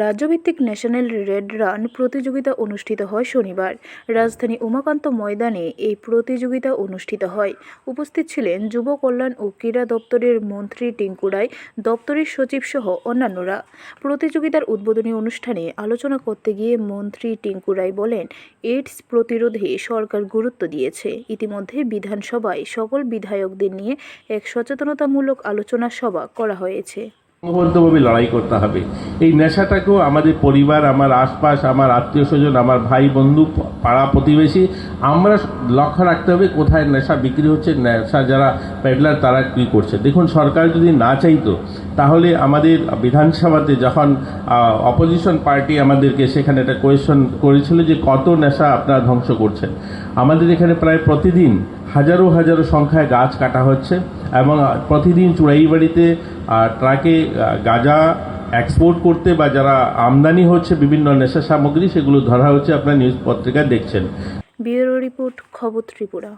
রাজ্যভিত্তিক national red run প্রতিযোগিতা অনুষ্ঠিত হয় শনিবার। রাজধানী উমাকান্ত ময়দানে এই প্রতিযোগিতা অনুষ্ঠিত হয়। উপস্থিত ছিলেন যুব কল্যাণ ও ক্রীড়া দপ্তরের মন্ত্রী টিঙ্কু রায়, দপ্তরের সচিব সহ অন্যান্যরা। প্রতিযোগিতার উদ্বোধনী অনুষ্ঠানে আলোচনা করতে গিয়ে মন্ত্রী টিঙ্কু রায় বলেন, এইডস প্রতিরোধে সরকার গুরুত্ব দিয়েছে। ইতিমধ্যে বিধানসভায় সকল বিধায়কদের নিয়ে এক সচেতনতামূলক আলোচনা সভা করা হয়েছে। সংঘবদ্ধভাবে লড়াই করতে হবে। এই নেশাটাকেও আমাদের পরিবার, আমার আশপাশ, আমার আত্মীয় স্বজন আমার ভাই বন্ধু পাড়া প্রতিবেশী, আমরা লক্ষ্য রাখতে হবে কোথায় নেশা বিক্রি হচ্ছে, নেশা যারা পেডলার তারা কী করছে। দেখুন, সরকার যদি না চাইতো, তাহলে আমাদের বিধানসভাতে যখন অপোজিশন পার্টি আমাদেরকে সেখানে একটা কোয়েশন করেছিল যে কত নেশা আপনারা ধ্বংস করছেন। আমাদের এখানে প্রায় প্রতিদিন হাজারো হাজারো সংখ্যায় গাছ কাটা হচ্ছে এবং প্রতিদিন চুড়াইবাড়িতে বাড়িতে ট্রাকে গাঁজা এক্সপোর্ট করতে বা যারা আমদানি হচ্ছে বিভিন্ন নেশা সামগ্রী, সেগুলো ধরা হচ্ছে আপনার নিউজ পত্রিকায় দেখছেন। ব্যুরো রিপোর্ট খবর ত্রিপুরা।